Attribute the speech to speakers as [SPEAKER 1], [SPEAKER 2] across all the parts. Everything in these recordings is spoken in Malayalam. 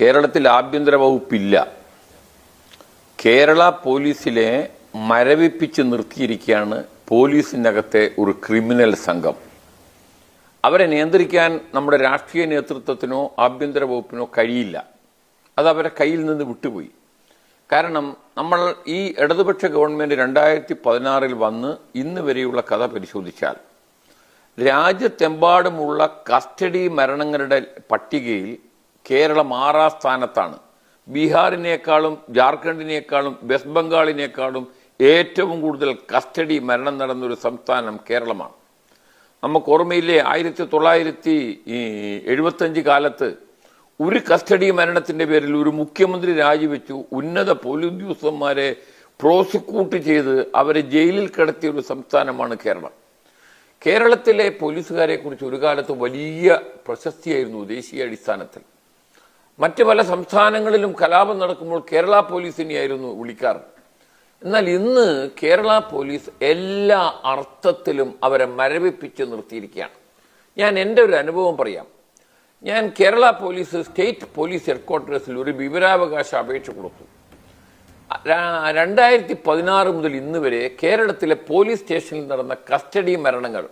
[SPEAKER 1] കേരളത്തിൽ ആഭ്യന്തര വകുപ്പില്ല. കേരള പോലീസിലെ മരവിപ്പിച്ച് നിർത്തിയിരിക്കുകയാണ് പോലീസിനകത്തെ ഒരു ക്രിമിനൽ സംഘം. അവരെ നിയന്ത്രിക്കാൻ നമ്മുടെ രാഷ്ട്രീയ നേതൃത്വത്തിനോ ആഭ്യന്തര വകുപ്പിനോ കഴിയില്ല. അത് അവരെ കയ്യിൽ നിന്ന് വിട്ടുപോയി. കാരണം നമ്മൾ ഈ ഇടതുപക്ഷ ഗവൺമെന്റ് രണ്ടായിരത്തി പതിനാറിൽ വന്ന് ഇന്ന് വരെയുള്ള കഥ പരിശോധിച്ചാൽ രാജ്യത്തെമ്പാടുമുള്ള കസ്റ്റഡി മരണങ്ങളുടെ പട്ടികയിൽ കേരളം ആറാം സ്ഥാനത്താണ്. ബീഹാറിനേക്കാളും ജാർഖണ്ഡിനേക്കാളും വെസ്റ്റ് ബംഗാളിനേക്കാളും ഏറ്റവും കൂടുതൽ കസ്റ്റഡി മരണം നടന്നൊരു സംസ്ഥാനം കേരളമാണ്. നമുക്ക് ഓർമ്മയില്ലേ ആയിരത്തി തൊള്ളായിരത്തി എഴുപത്തഞ്ച് കാലത്ത് ഒരു കസ്റ്റഡി മരണത്തിന്റെ പേരിൽ ഒരു മുഖ്യമന്ത്രി രാജിവെച്ചു. ഉന്നത പോലീസ് ഉദ്യോഗസ്ഥന്മാരെ പ്രോസിക്യൂട്ട് ചെയ്ത് അവരെ ജയിലിൽ കിടത്തിയ ഒരു സംസ്ഥാനമാണ് കേരളം. കേരളത്തിലെ പോലീസുകാരെക്കുറിച്ച് ഒരു കാലത്ത് വലിയ പ്രശസ്തിയായിരുന്നു ദേശീയ അടിസ്ഥാനത്തിൽ. മറ്റ് പല സംസ്ഥാനങ്ങളിലും കലാപം നടക്കുമ്പോൾ കേരള പോലീസിനെയായിരുന്നു വിളിക്കാറ്. എന്നാൽ ഇന്ന് കേരള പോലീസ് എല്ലാ അർത്ഥത്തിലും അവരെ മരവിപ്പിച്ച് നിർത്തിയിരിക്കുകയാണ്. ഞാൻ എന്റെ ഒരു അനുഭവം പറയാം. ഞാൻ കേരള പോലീസ് സ്റ്റേറ്റ് പോലീസ് ഹെഡ്ക്വാർട്ടേഴ്സിൽ ഒരു വിവരാവകാശ അപേക്ഷ കൊടുത്തു. രണ്ടായിരത്തി പതിനാറ് മുതൽ ഇന്ന് വരെ കേരളത്തിലെ പോലീസ് സ്റ്റേഷനിൽ നടന്ന കസ്റ്റഡി മരണങ്ങൾ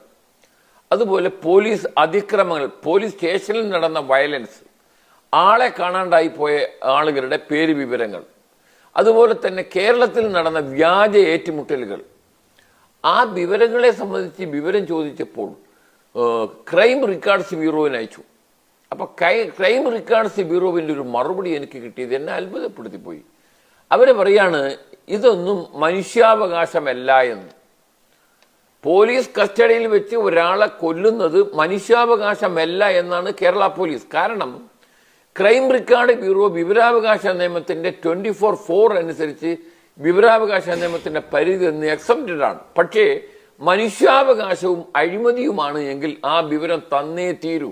[SPEAKER 1] അതുപോലെ പോലീസ് അതിക്രമങ്ങൾ പോലീസ് സ്റ്റേഷനിൽ നടന്ന വയലൻസ് ആളെ കാണാണ്ടായി പോയ ആളുകളുടെ പേര് വിവരങ്ങൾ. അതുപോലെ തന്നെ കേരളത്തിൽ നടന്ന വ്യാജ ഏറ്റുമുട്ടലുകൾ. ആ വിവരങ്ങളെ സംബന്ധിച്ച് വിവരം ചോദിച്ചപ്പോൾ ക്രൈം റെക്കോർഡ്സ് ബ്യൂറോവിന് അയച്ചു. അപ്പൊ ക്രൈം റെക്കോർഡ്സ് ബ്യൂറോവിന്റെ ഒരു മറുപടി എനിക്ക് കിട്ടിയത് എന്നെ അത്ഭുതപ്പെടുത്തിപ്പോയി. അവർ പറയാണ് ഇതൊന്നും മനുഷ്യാവകാശമല്ല എന്ന്. പോലീസ് കസ്റ്റഡിയിൽ വെച്ച് ഒരാളെ കൊല്ലുന്നത് മനുഷ്യാവകാശമല്ല എന്നാണ് കേരള പോലീസ്. കാരണം ക്രൈം റെക്കോർഡ് ബ്യൂറോ വിവരാവകാശ നിയമത്തിന്റെ ട്വന്റി ഫോർ ഫോർ അനുസരിച്ച് വിവരാവകാശ നിയമത്തിന്റെ പരിധി നിന്ന് എക്സംപ്റ്റഡ് ആണ്. പക്ഷേ മനുഷ്യാവകാശവും അഴിമതിയുമാണ് എങ്കിൽ ആ വിവരം തന്നേ തീരൂ.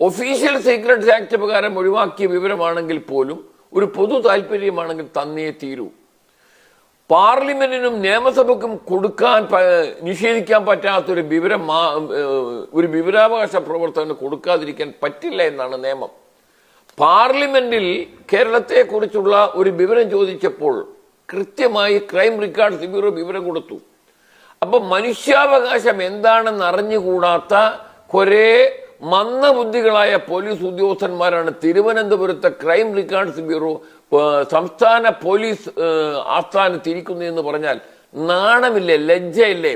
[SPEAKER 1] ഒഫീഷ്യൽ സീക്രട്സ് ആക്ട് പ്രകാരം ഒഴിവാക്കിയ വിവരമാണെങ്കിൽ പോലും ഒരു പൊതു താല്പര്യമാണെങ്കിൽ തന്നേ തീരൂ. പാർലമെന്റിനും നിയമസഭയ്ക്കും കൊടുക്കാൻ നിഷേധിക്കാൻ പറ്റാത്തൊരു വിവരം ഒരു വിവരാവകാശ പ്രവർത്തകന് കൊടുക്കാതിരിക്കാൻ പറ്റില്ല എന്നാണ് നിയമം. പാർലമെന്റിൽ കേരളത്തെ കുറിച്ചുള്ള ഒരു വിവരം ചോദിച്ചപ്പോൾ കൃത്യമായി ക്രൈം റെക്കോർഡ്സ് ബ്യൂറോ വിവരം കൊടുത്തു. അപ്പൊ മനുഷ്യാവകാശം എന്താണെന്ന് അറിഞ്ഞുകൂടാത്ത കുറെ മന്ദബുദ്ധികളായ പോലീസ് ഉദ്യോഗസ്ഥന്മാരാണ് തിരുവനന്തപുരത്തെ ക്രൈം റെക്കോർഡ്സ് ബ്യൂറോ സംസ്ഥാന പോലീസ് ഏഹ്, ആസ്ഥാനത്ത് ഇരിക്കുന്നു എന്ന് പറഞ്ഞാൽ നാണമില്ലേ ലജ്ജയില്ലേ?